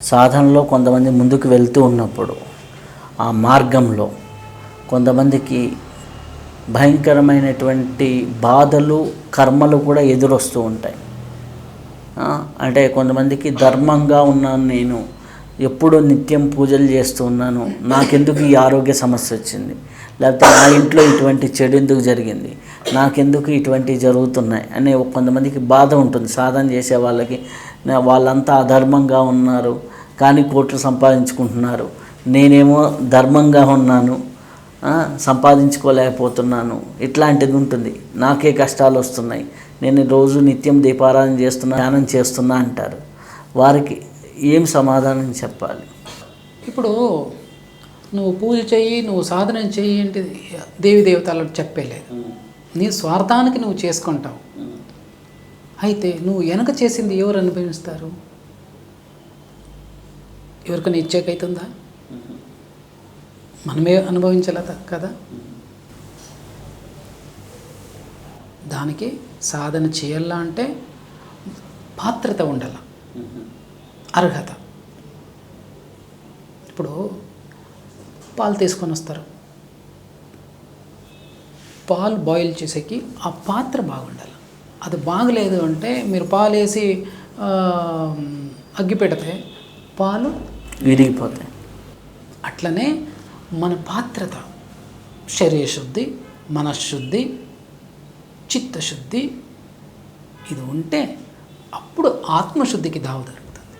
సాధనలో కొంతమంది ముందుకు వెళ్తూ ఉన్నప్పుడు ఆ మార్గంలో కొంతమందికి భయంకరమైనటువంటి బాధలు కర్మలు కూడా ఎదురొస్తూ ఉంటాయి. అంటే కొంతమందికి ధర్మంగా ఉన్నాను నేను ఎప్పుడూ నిత్యం పూజలు చేస్తూ ఉన్నాను నాకెందుకు ఈ ఆరోగ్య సమస్య వచ్చింది? లేకపోతే నా ఇంట్లో ఇటువంటి చెడు ఎందుకు జరిగింది? నాకెందుకు ఇటువంటివి జరుగుతున్నాయి అనే కొంతమందికి బాధ ఉంటుంది. సాధన చేసే వాళ్ళకి వాళ్ళంతా అధర్మంగా ఉన్నారు కానీ కోట్లు సంపాదించుకుంటున్నారు. నేనేమో ధర్మంగా ఉన్నాను సంపాదించుకోలేకపోతున్నాను. ఇట్లాంటిది ఉంటుంది. నాకే కష్టాలు వస్తున్నాయి. నేను రోజు నిత్యం దీపారాధన చేస్తున్నా ధ్యానం చేస్తున్నా అంటారు. వారికి ఏం సమాధానం చెప్పాలి? ఇప్పుడు నువ్వు పూజ చెయ్యి నువ్వు సాధన చెయ్యి అంటే దేవి దేవతలకు చెప్పేలేదు నీ స్వార్థానికి నువ్వు చేసుకుంటావు. అయితే నువ్వు వెనక చేసింది ఎవరు అనుభవిస్తారు? ఎవరికైనా ఇచ్చేకైతుందా? మనమే అనుభవించాల కదా? దానికి సాధన చేయాలా అంటే పాత్రత ఉండాల. అర్హత. ఇప్పుడు పాలు తీసుకొని వస్తారు. పాలు బాయిల్ చేసేకి ఆ పాత్ర బాగుండాలి. అది బాగలేదు అంటే మీరు పాలు వేసి అగ్గి పెడితే పాలు విరిగిపోతాయి. అట్లనే మన పాత్రత శరీర శుద్ధి మనశ్శుద్ధి చిత్తశుద్ధి ఇది ఉంటే అప్పుడు ఆత్మశుద్ధికి దావ దొరుకుతుంది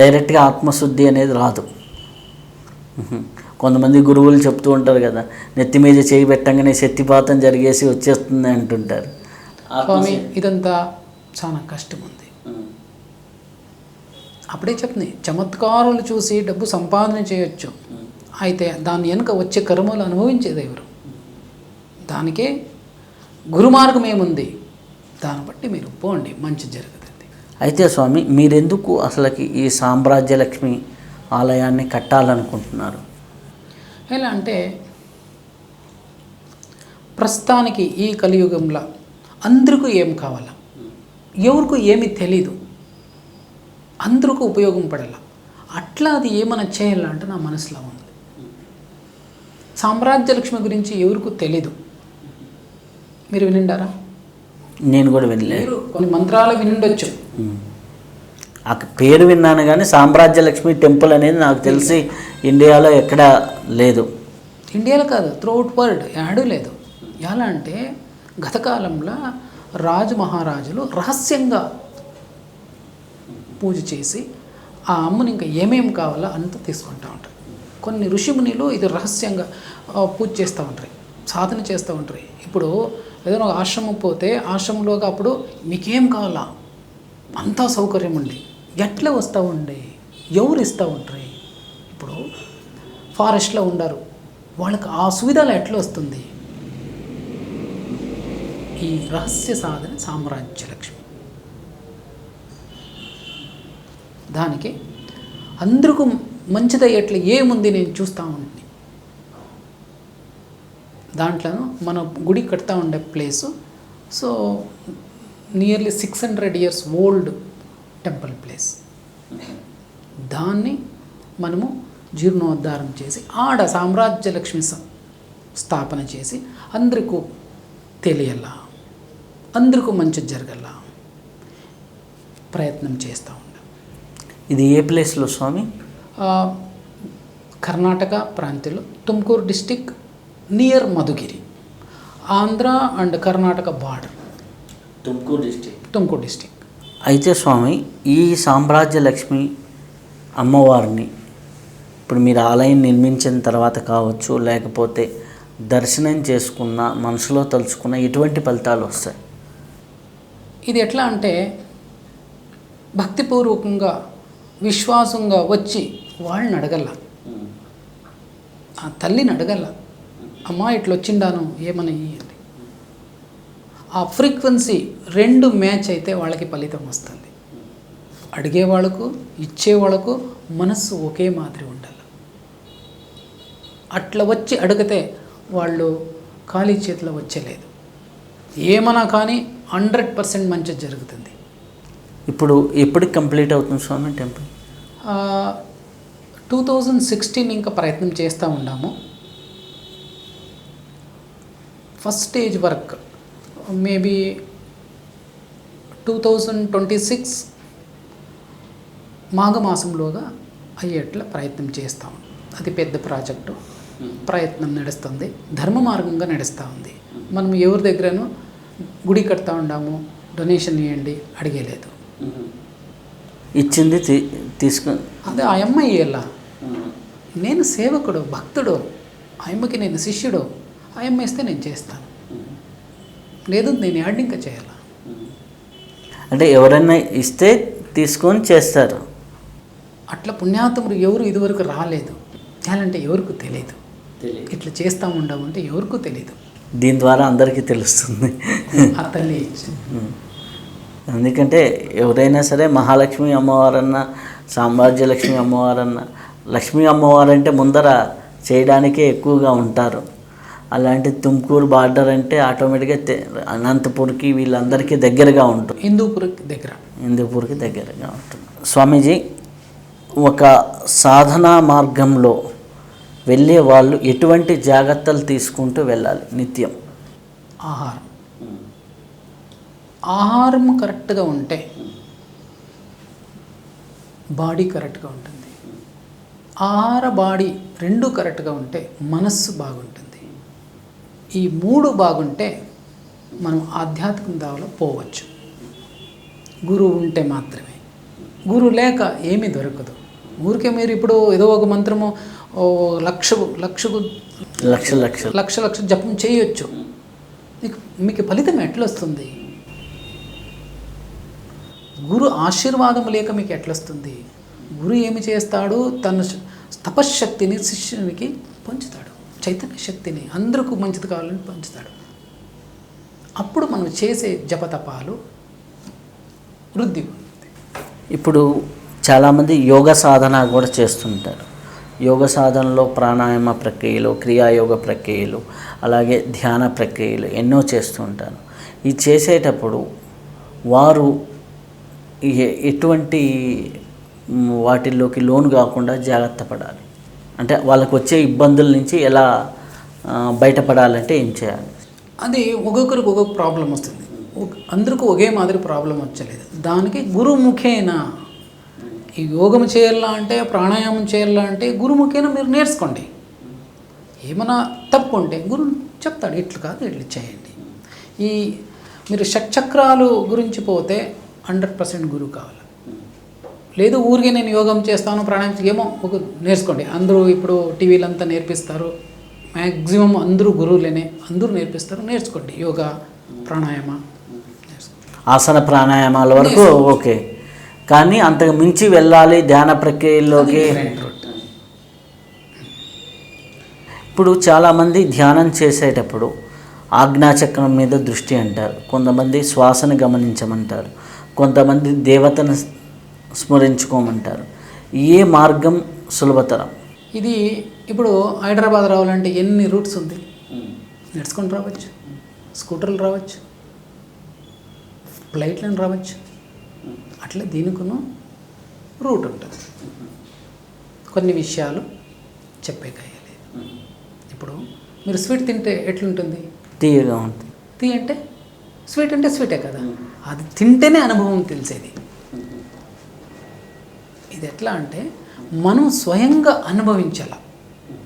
డైరెక్ట్గా ఆత్మశుద్ధి అనేది రాదు. కొంతమంది గురువులు చెప్తూ ఉంటారు కదా నెత్తి మీద చేయి పెట్టంగానే శక్తిపాతం జరిగేసి వచ్చేస్తుంది అంటుంటారు. స్వామి ఇదంతా చాలా కష్టం ఉంది. అప్పుడే చెప్తుంది చమత్కారులు చూసి డబ్బు సంపాదన చేయొచ్చు. అయితే దాని వెనుక వచ్చే కర్మలు అనుభవించేది ఎవరు? దానికే గురుమార్గం ఏముంది? దాన్ని బట్టి మీరు పోండి మంచి జరుగుతుంది అయితే స్వామి మీరెందుకు అసలుకి ఈ సామ్రాజ్యలక్ష్మి ఆలయాన్ని కట్టాలనుకుంటున్నారు? ఎలా అంటే ప్రస్తుతానికి ఈ కలియుగంలో అందరికీ ఏం కావాలా? ఎవరికి ఏమీ తెలీదు. అందరికీ ఉపయోగం పడాల? అట్లా అది ఏమైనా చేయాలంటే నా మనసులో ఉంది. సామ్రాజ్యలక్ష్మి గురించి ఎవరికి తెలీదు. మీరు వినిండారా? నేను కూడా వినలేదు మీరు కొన్ని మంత్రాలు వినుండొచ్చు. ఆ పేరు విన్నాను కానీ సామ్రాజ్యలక్ష్మి టెంపుల్ అనేది నాకు తెలిసి ఇండియాలో ఎక్కడా లేదు. ఇండియాలో కాదు త్రూఅవుట్ వరల్డ్ యాడూ లేదు. ఎలా అంటే గత కాలంలో రాజు మహారాజులు రహస్యంగా పూజ చేసి ఆ అమ్మని ఇంకా ఏమేమి కావాలో అంత తీసుకుంటూ ఉంటారు. కొన్ని ఋషిమునిలు ఇది రహస్యంగా పూజ చేస్తూ ఉంటారు. సాధన చేస్తూ ఉంటారు. ఇప్పుడు ఏదైనా ఒక ఆశ్రమం పోతే ఆశ్రమంలోకి అప్పుడు మీకేం కావాలా? అంతా సౌకర్యం ఉండి. ఎట్లా వస్తూ ఉండే ఎవరు ఇస్తూ ఉంటారు ఇప్పుడు ఫారెస్ట్లో ఉండరు. వాళ్ళకి ఆ సువిధాలు ఎట్లా వస్తుంది? ఈ రహస్య సాధన సామ్రాజ్య లక్ష్మి దానికి అందరికీ మంచిదయ్యేట్లు ఏముంది నేను చూస్తూ ఉండి. దాంట్లో మన గుడి కడతా ఉండే place so nearly six hundred years old temple place. దాన్ని మనము జీర్ణోద్ధారం చేసి ఆడ సామ్రాజ్య లక్ష్మి స- స్థాపన చేసి అందరికీ తెలియలా అందరికీ మంచి జరగల ప్రయత్నం చేస్తూ ఉంటాం ఇది ఏ ప్లేస్లో స్వామి? కర్ణాటక ప్రాంతంలో Tumkur district near Madhugiri Andhra and Karnataka border. Tumkur district Tumkur district. అయితే స్వామి ఈ సామ్రాజ్యలక్ష్మి అమ్మవారిని ఇప్పుడు మీరు ఆలయం నిర్మించిన తర్వాత కావచ్చు లేకపోతే దర్శనం చేసుకున్న మనసులో తలుచుకున్న ఎటువంటి ఫలితాలు వస్తాయి. ఇది ఎట్లా అంటే భక్తిపూర్వకంగా విశ్వాసంగా వచ్చి వాళ్ళని అడగల. ఆ తల్లిని అడగల. అమ్మా ఇట్లా వచ్చిండాను ఏమని? ఆ ఫ్రీక్వెన్సీ రెండు మ్యాచ్ అయితే వాళ్ళకి ఫలితం వస్తుంది. అడిగే వాళ్ళకు ఇచ్చే వాళ్ళకు మనస్సు ఒకే మాదిరి ఉండాలి. అట్లా వచ్చి అడిగితే వాళ్ళు ఖాళీ చేతిలో వచ్చేలేదు. ఏమన్నా కానీ హండ్రెడ్ పర్సెంట్ మంచి జరుగుతుంది. ఇప్పుడు ఎప్పటికి కంప్లీట్ అవుతుంది స్వామి టెంపుల్? టూ థౌజండ్ సిక్స్టీన్ ఇంకా ప్రయత్నం చేస్తూ ఉన్నాము. First stage work maybe two thousand twenty six మాఘమాసంలోగా అయ్యేట్ల ప్రయత్నం చేస్తాం. అది పెద్ద ప్రాజెక్టు. ప్రయత్నం నడుస్తుంది. ధర్మ మార్గంగా నడుస్తూ ఉంది. మనం ఎవరి దగ్గరను గుడి కడతా ఉన్నాము డొనేషన్ ఇవ్వండి అడిగేలేదు. ఇచ్చింది తీ తీసుకు అదే ఆ అమ్మాయి ఎలా నేను సేవకుడు భక్తుడు. ఆ అమ్మకి నేను శిష్యుడు. ఆ అమ్మ ఇస్తే నేను చేస్తాను. లేదు నేను యాడ్ ఇంకా చేయాలా? అంటే ఎవరైనా ఇస్తే తీసుకొని చేస్తారు. అట్లా పుణ్యాతములు ఎవరు ఇదివరకు రాలేదు. చేయాలంటే ఎవరికి తెలియదు ఇట్లా చేస్తూ ఉండమంటే ఎవరికూ తెలియదు దీని ద్వారా అందరికీ తెలుస్తుంది. ఆ తల్లి ఎందుకంటే ఎవరైనా సరే మహాలక్ష్మి అమ్మవారన్న సామ్రాజ్యలక్ష్మి అమ్మవారన్న లక్ష్మీ అమ్మవారంటే ముందర చేయడానికే ఎక్కువగా ఉంటారు. అలాంటి తుమ్కూరు బార్డర్ అంటే ఆటోమేటిక్గా అనంతపూర్కి వీళ్ళందరికీ దగ్గరగా ఉంటుంది. హిందూపుర దగ్గర. హిందూపూర్కి దగ్గరగా ఉంటుంది. స్వామీజీ ఒక సాధనా మార్గంలో వెళ్ళే వాళ్ళు ఎటువంటి జాగ్రత్తలు తీసుకుంటూ వెళ్ళాలి? నిత్యం. ఆహారం. ఆహారం కరెక్ట్గా ఉంటే బాడీ కరెక్ట్గా ఉంటుంది. ఆహార బాడీ రెండు కరెక్ట్గా ఉంటే మనస్సు బాగుంటుంది. ఈ మూడు బాగుంటే మనం ఆధ్యాత్మిక దావలో పోవచ్చు. గురువు ఉంటే మాత్రమే. గురువు లేక ఏమీ దొరకదు. ఊరికే మీరు ఇప్పుడు ఏదో ఒక మంత్రము లక్ష లక్షకు లక్ష లక్షలు లక్ష లక్ష జపం చేయొచ్చు. మీకు మీకు ఫలితం ఎట్లా వస్తుంది గురు ఆశీర్వాదం లేక మీకు ఎట్లా వస్తుంది గురు ఏమి చేస్తాడు? తన తపశ్శక్తిని శిష్యునికి పంచుతాడు. చైతన్య శక్తిని అందరికీ మంచిది కావాలని పంచుతాడు. అప్పుడు మనం చేసే జపతపాలు వృద్ధి ఇప్పుడు చాలామంది యోగ సాధన కూడా చేస్తుంటారు. యోగ సాధనలో ప్రాణాయామ ప్రక్రియలు క్రియాయోగ ప్రక్రియలు అలాగే ధ్యాన ప్రక్రియలు ఎన్నో చేస్తుంటారు ఈ చేసేటప్పుడు వారు ఎటువంటి వాటిల్లోకి లోను కాకుండా జాగ్రత్త పడాలి. అంటే వాళ్ళకు వచ్చే ఇబ్బందుల నుంచి ఎలా బయటపడాలంటే ఏం చేయాలి? అది ఒక్కొక్కరికి ఒక్కొక్క ప్రాబ్లం వస్తుంది. ఒక- అందరికీ ఒకే మాదిరి ప్రాబ్లం వచ్చలేదు. దానికి గురుముఖేన. ఈ యోగం చేయాలా అంటే ప్రాణాయామం చేయాలా అంటే గురుముఖేన మీరు నేర్చుకోండి. ఏమైనా తప్పు ఉంటే గురు చెప్తాడు ఇట్లు కాదు ఇట్లు చేయండి. ఈ మీరు షట్చక్రాలు గురించి పోతే హండ్రెడ్ పర్సెంట్ గురువు కావాలి. లేదు ఊరికే నేను యోగం చేస్తాను ప్రాణాయామం ఏమో ఒక నేర్చుకోండి. అందరూ ఇప్పుడు టీవీలు అంతా నేర్పిస్తారు. మ్యాక్సిమం అందరూ గురువులేనే అందరూ నేర్పిస్తారు. నేర్చుకోండి. యోగా ప్రాణాయామ. ఆసన ప్రాణాయామాల వరకు ఓకే. కానీ అంతకు మించి వెళ్ళాలి ధ్యాన route. ఇప్పుడు చాలామంది ధ్యానం చేసేటప్పుడు ఆజ్ఞాచక్రం మీద దృష్టి అంటారు. కొంతమంది శ్వాసను గమనించమంటారు. కొంతమంది దేవతను స్మరించుకోమంటారు. ఏ మార్గం సులభతరం? ఇది ఇప్పుడు హైదరాబాద్ రావాలంటే ఎన్ని రూట్స్ ఉంది? నడుచుకొని రావచ్చు స్కూటర్లు రావచ్చు ఫ్లైట్లను రావచ్చు. అట్లా దీనికును రూట్ ఉంటుంది. కొన్ని విషయాలు చెప్పే కాయాలి ఇప్పుడు మీరు స్వీట్ తింటే ఎట్లుంటుంది? తీయగా ఉంటుంది. టీ అంటే స్వీట్ అంటే స్వీటే కదా. అది తింటేనే అనుభవం తెలిసేది. ఇది ఎట్లా అంటే మనం స్వయంగా అనుభవించాల.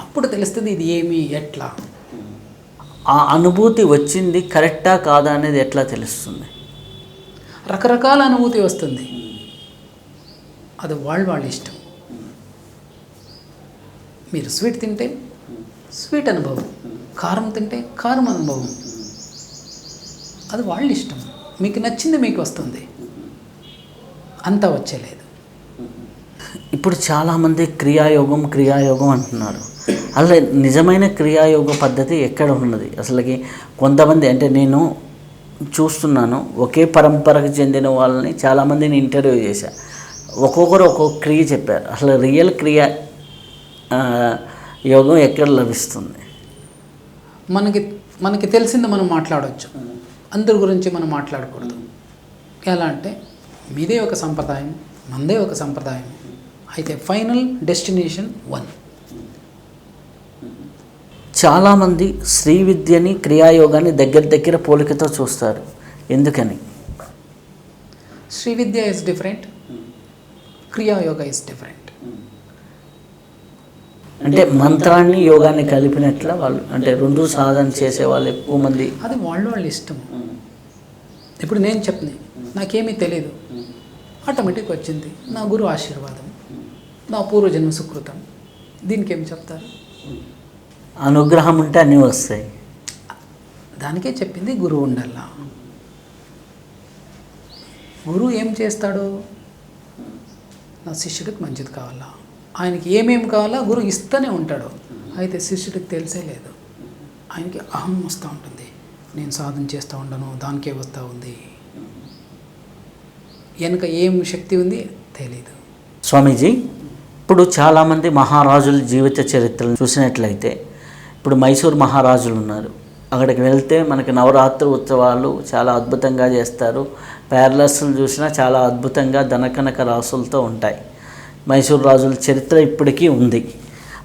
అప్పుడు తెలుస్తుంది ఇది ఏమి ఎట్లా? ఆ అనుభూతి వచ్చింది కరెక్టా కాదా అనేది ఎట్లా తెలుస్తుంది? రకరకాల అనుభూతి వస్తుంది. అది వాళ్ళ వాళ్ళ ఇష్టం. మీరు స్వీట్ తింటే స్వీట్ అనుభవం కారం తింటే కారం అనుభవం. అది వాళ్ళ ఇష్టం. మీకు నచ్చింది మీకు వస్తుంది. అంతా వచ్చేలేదు. ఇప్పుడు చాలామంది క్రియాయోగం క్రియాయోగం అంటున్నారు. అలా నిజమైన క్రియాయోగ పద్ధతి ఎక్కడ ఉన్నది? అసలుకి కొంతమంది అంటే నేను చూస్తున్నాను ఒకే పరంపరకు చెందిన వాళ్ళని చాలామందిని ఇంటర్వ్యూ చేశా. ఒక్కొక్కరు ఒక్కొక్క క్రియ చెప్పారు. అసలు రియల్ క్రియ యోగం ఎక్కడ లభిస్తుంది? మనకి మనకి తెలిసింది మనం మాట్లాడవచ్చు అందరి గురించి మనం మాట్లాడకూడదు. ఎలా అంటే మీదే ఒక సంప్రదాయం మందే ఒక సంప్రదాయం. అయితే ఫైనల్ డెస్టినేషన్ వన్. చాలామంది శ్రీ విద్యని క్రియాయోగాన్ని దగ్గర దగ్గర పోలికతో చూస్తారు. ఎందుకని? Sri Vidya is different Kriya Yoga is different అంటే మంత్రాన్ని యోగాన్ని కలిపినట్ల వాళ్ళు అంటే రెండు సాధన చేసే వాళ్ళు ఎక్కువ మంది. అది వాళ్ళ వాళ్ళ ఇష్టం. ఇప్పుడు నేను చెప్పని నాకేమీ తెలియదు ఆటోమేటిక్ వచ్చింది. నా గురు ఆశీర్వాదం. నా పూర్వజన్మ సుకృతం. దీనికి ఏం చెప్తారు? అనుగ్రహం ఉంటే అన్నీ వస్తాయి. దానికే చెప్పింది గురువు ఉండాల? గురువు ఏం చేస్తాడు? నా శిష్యుడికి మంచిది కావాలా? ఆయనకి ఏమేమి కావాలా? గురువు ఇస్తూనే ఉంటాడు. అయితే శిష్యుడికి తెలిసే లేదు. ఆయనకి అహం వస్తూ ఉంటుంది. నేను సాధన చేస్తూ ఉండను దానికే వస్తూ ఉంది. వెనక ఏం శక్తి ఉంది? తెలీదు. స్వామీజీ ఇప్పుడు చాలామంది మహారాజుల జీవిత చరిత్రను చూసినట్లయితే ఇప్పుడు మైసూర్ మహారాజులు ఉన్నారు. అక్కడికి వెళ్తే మనకి నవరాత్రి ఉత్సవాలు చాలా అద్భుతంగా చేస్తారు. ప్యారలస్లు చూసినా చాలా అద్భుతంగా ధనకనక రాసులతో ఉంటాయి. మైసూర్ రాజుల చరిత్ర ఇప్పటికీ ఉంది.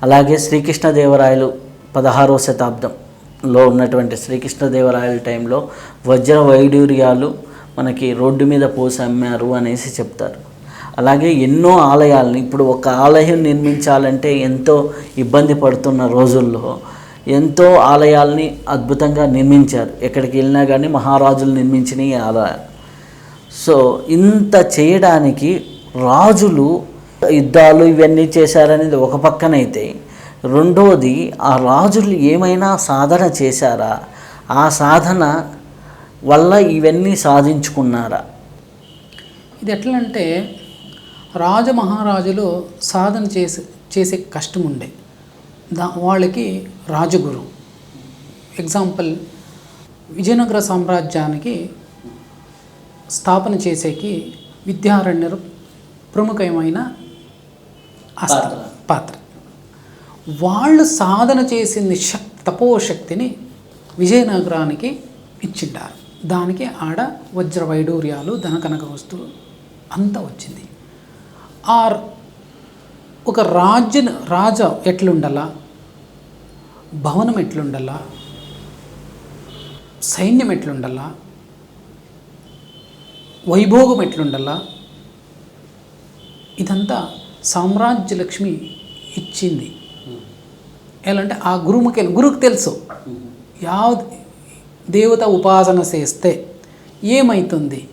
అలాగే శ్రీకృష్ణదేవరాయలు పదహారవ శతాబ్దంలో ఉన్నటువంటి శ్రీకృష్ణదేవరాయల టైంలో వజ్ర వైడూర్యాలు మనకి రోడ్డు మీద పోసి అమ్మారు అనేసి చెప్తారు. అలాగే ఎన్నో ఆలయాలని ఇప్పుడు ఒక ఆలయం నిర్మించాలంటే ఎంతో ఇబ్బంది పడుతున్న రోజుల్లో ఎంతో ఆలయాల్ని అద్భుతంగా నిర్మించారు. ఎక్కడికి వెళ్ళినా కానీ మహారాజులు నిర్మించిన ఈ ఆలయాలు. సో ఇంత చేయడానికి రాజులు యుద్ధాలు ఇవన్నీ చేశారనేది ఒక పక్కనైతే రెండోది ఆ రాజులు ఏమైనా సాధన చేశారా? ఆ సాధన వల్ల ఇవన్నీ సాధించుకున్నారా? ఇది ఎట్లంటే అంటే రాజ మహారాజులు సాధన చేసే చేసే కష్టం ఉండే దా వాళ్ళకి రాజగురు. ఎగ్జాంపుల్ విజయనగర సామ్రాజ్యానికి స్థాపన చేసేకి విద్యారణ్యరు ప్రముఖమైన అస్త్ర పాత్ర. వాళ్ళు సాధన చేసింది శక్తి తపోశక్తిని విజయనగరానికి ఇచ్చిండారు. దానికి ఆడ వజ్ర వైడూర్యాలు ధనకనక వస్తువులు అంతా వచ్చింది. ఆ ఒక రాజ్య రాజ ఎట్లుండాలా? భవనం ఎట్లుండాలా? సైన్యం ఎట్లుండాలా? వైభోగం ఎట్లుండాలా? ఇదంతా సామ్రాజ్య లక్ష్మి ఇచ్చింది. ఎలా అంటే ఆ గురువుకి గురువుకి తెలుసు. యా దేవత ఉపాసన చేస్తే ఏమవుతుంది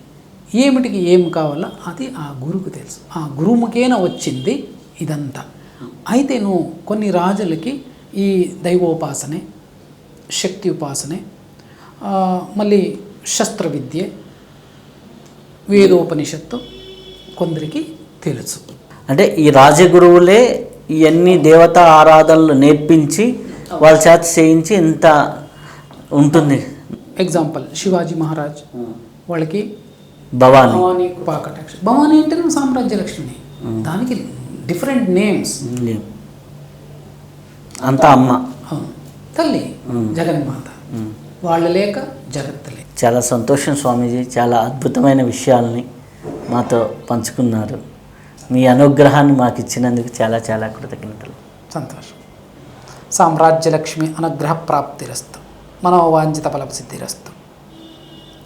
ఏమిటికి ఏం కావాలో? అది ఆ గురువుకు తెలుసు. ఆ గురువుకేన వచ్చింది? ఇదంతా. అయితే నువ్వు కొన్ని రాజులకి ఈ దైవోపాసనే శక్తి ఉపాసనే మళ్ళీ శస్త్ర విద్య వేదోపనిషత్తు కొందరికి తెలుసు. అంటే ఈ రాజగురువులే ఇవన్నీ దేవతా ఆరాధనలు నేర్పించి వాళ్ళ చేత చేయించి ఇంత ఉంటుంది. ఎగ్జాంపుల్ శివాజీ మహారాజ్ వాళ్ళకి భవాని. భవానీ కృపాకటాక్ష భవానీ అంటే సామ్రాజ్య లక్ష్మి దానికి డిఫరెంట్ నేమ్స్ అంతా అమ్మ. తల్లి జగన్మాత. వాళ్ళ లేక జగత్ లేక చాలా సంతోషం స్వామీజీ. చాలా అద్భుతమైన విషయాల్ని మాతో పంచుకున్నారు. మీ అనుగ్రహాన్ని మాకు ఇచ్చినందుకు చాలా చాలా కృతజ్ఞతలు. సంతోషం. సామ్రాజ్యలక్ష్మి అనుగ్రహ ప్రాప్తిరస్తు మనోవాంఛిత ఫలసిద్ధిరస్తు